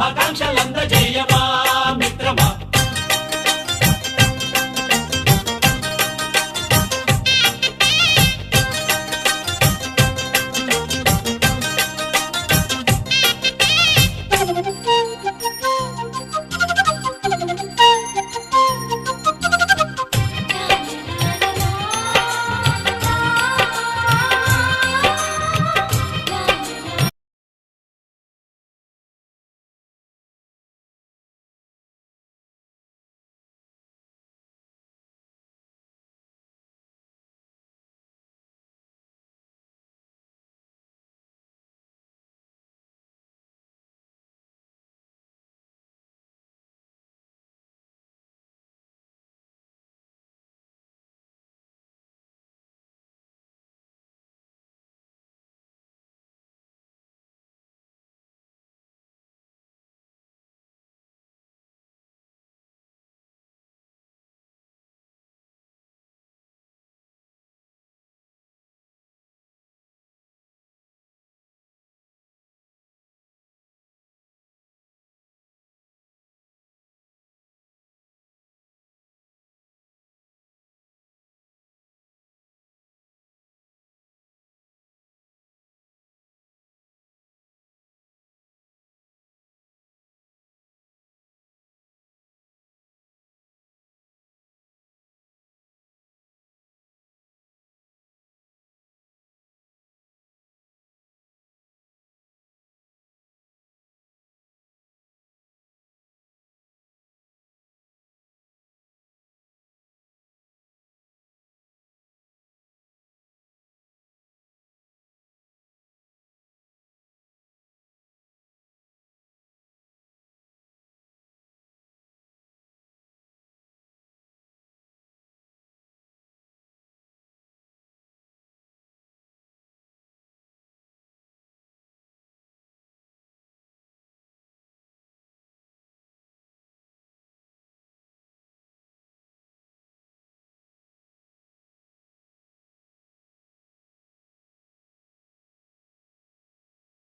శుభాకాంక్షలంద శుభాకాంక్షలందజేయవా